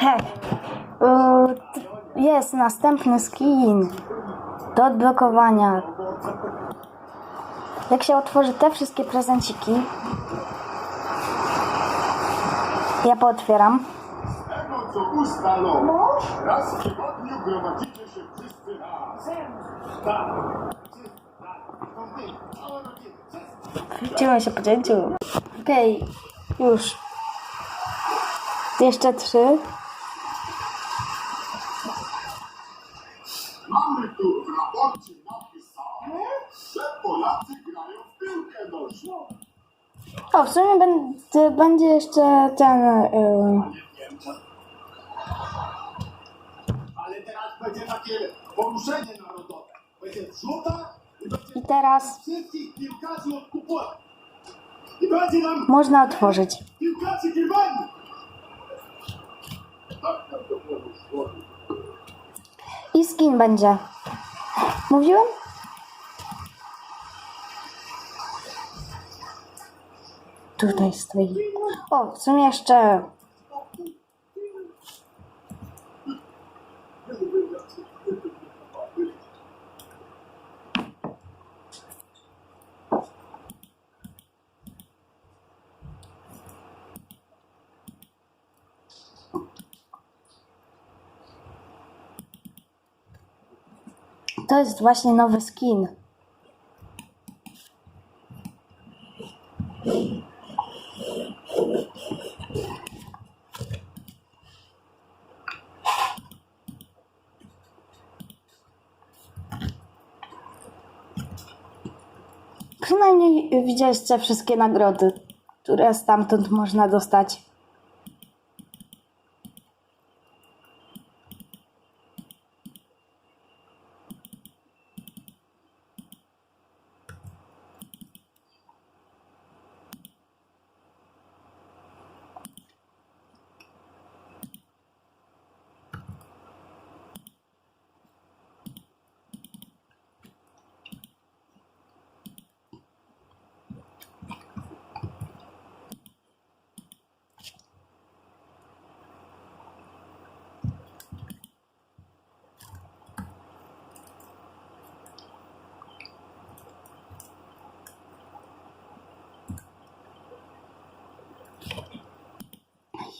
Hej, t- jest następny skin do odblokowania. Jak się otworzy te wszystkie prezenciki, ja pootwieram. Co. Raz w się wszyscy raz. Tak. Się po cięciu. Okej, już. Jeszcze trzy. O, w sumie będzie, będzie jeszcze ten. Yy, Ale teraz będzie takie poruszenie narodowe. Będzie wrzuta i będzie I teraz wszystkich piłkarzy odkupować. I będzie nam można otworzyć. piłkarzy kiwani. Tak, tak. I skin będzie. Mówiłem? Tutaj stoi. O, w sumie jeszcze. To jest właśnie nowy skin. Przynajmniej widzieliście wszystkie nagrody, które stamtąd można dostać.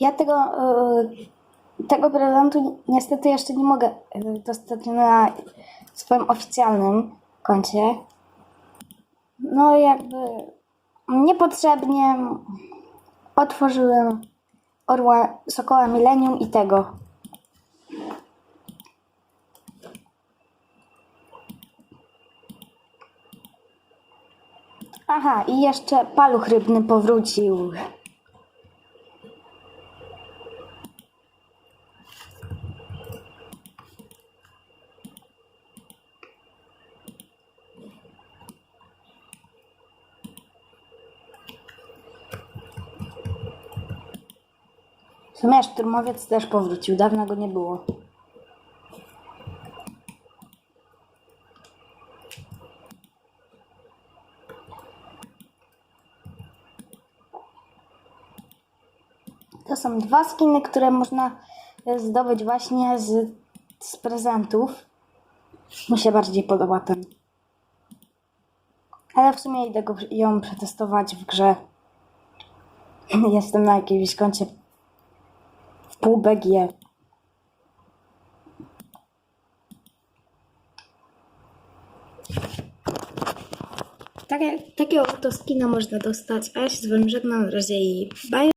Ja tego, e, tego prezentu niestety jeszcze nie mogę e, dostać na swoim oficjalnym koncie. No jakby niepotrzebnie otworzyłem Orła Sokoła Millennium i tego. Aha, i jeszcze paluch rybny powrócił. Sumie szturmowiec też powrócił, dawno go nie było. To są dwa skiny, które można e, zdobyć właśnie z, z prezentów. Mi się bardziej podoba ten. Ale w sumie idę go, ją przetestować w grze. Jestem na jakimś koncie w pół BG. Takie, takiego oto skina można dostać, a ja się z wami żegnam, na razie i bye.